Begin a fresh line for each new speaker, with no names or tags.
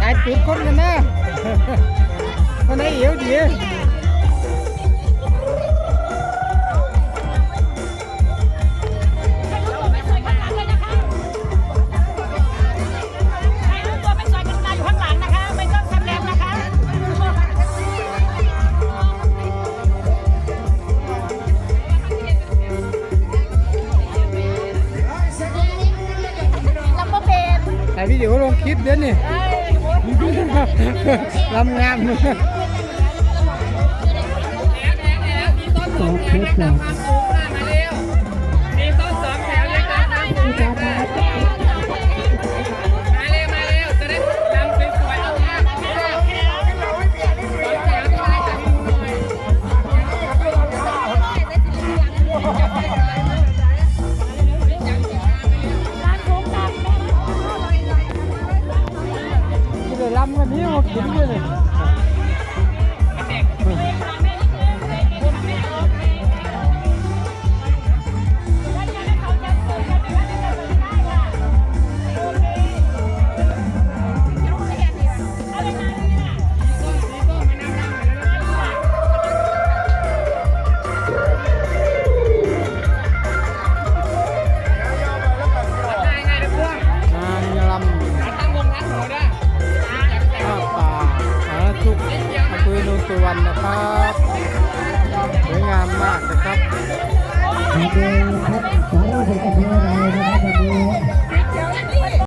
ไอ้จุดคนกันนะา
ยวิ
ดีโอลงคลิปเด้น
นี่
ลำงาม
สอเท
แล้ว
adamla niye vurdun beni? โนสุวรรณนะครับสวยงามมากนะครับ